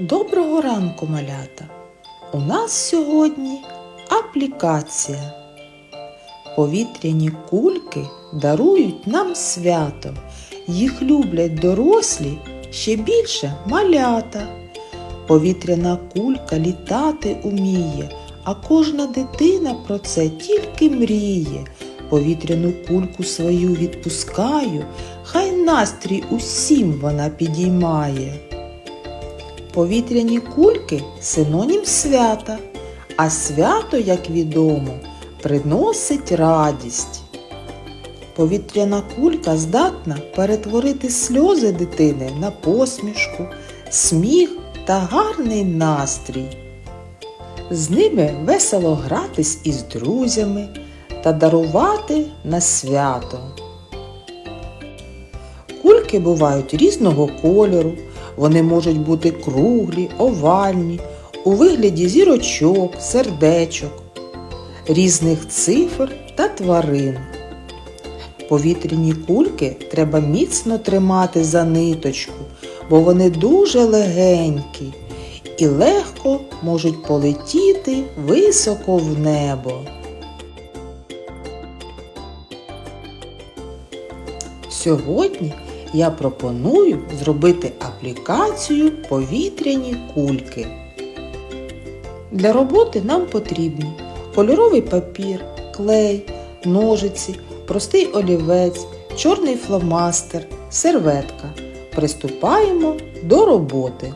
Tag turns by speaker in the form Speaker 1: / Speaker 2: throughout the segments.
Speaker 1: Доброго ранку, малята! У нас сьогодні аплікація. Повітряні кульки дарують нам свято. Їх люблять дорослі, ще більше малята. Повітряна кулька літати уміє, а кожна дитина про це тільки мріє. Повітряну кульку свою відпускаю, хай настрій усім вона підіймає. Повітряні кульки синонім свята, а свято, як відомо, приносить радість. Повітряна кулька здатна перетворити сльози дитини на посмішку, сміх та гарний настрій. З ними весело гратись із друзями та дарувати на свято. Кульки бувають різного кольору, вони можуть бути круглі, овальні, у вигляді зірочок, сердечок, різних цифр та тварин. Повітряні кульки треба міцно тримати за ниточку, бо вони дуже легенькі і легко можуть полетіти високо в небо. Сьогодні я пропоную зробити аплікацію повітряні кульки. Для роботи нам потрібні кольоровий папір, клей, ножиці, простий олівець, чорний фломастер, серветка. Приступаємо до роботи.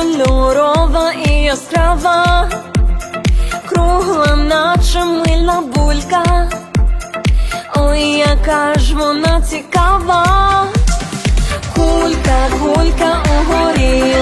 Speaker 2: Кольорова і яскрава, кругла, наче мильна булька. Ой, яка ж вона цікава, кулька, кулька угорі,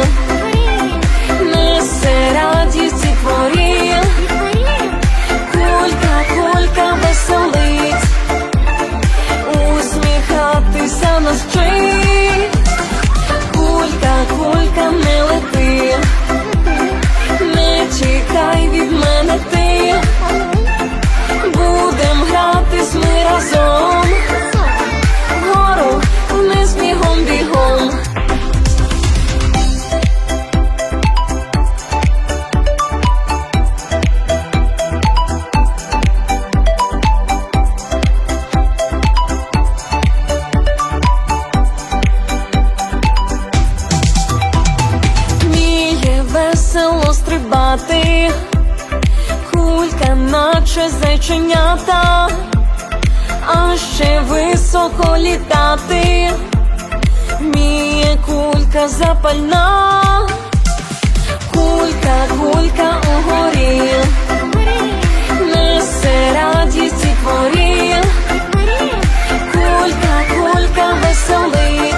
Speaker 2: наче зайченята, а ще високо літати, вміє кулька запальна, кулька, кулька угорі, несе радість і творіл, кулька, кулька веселить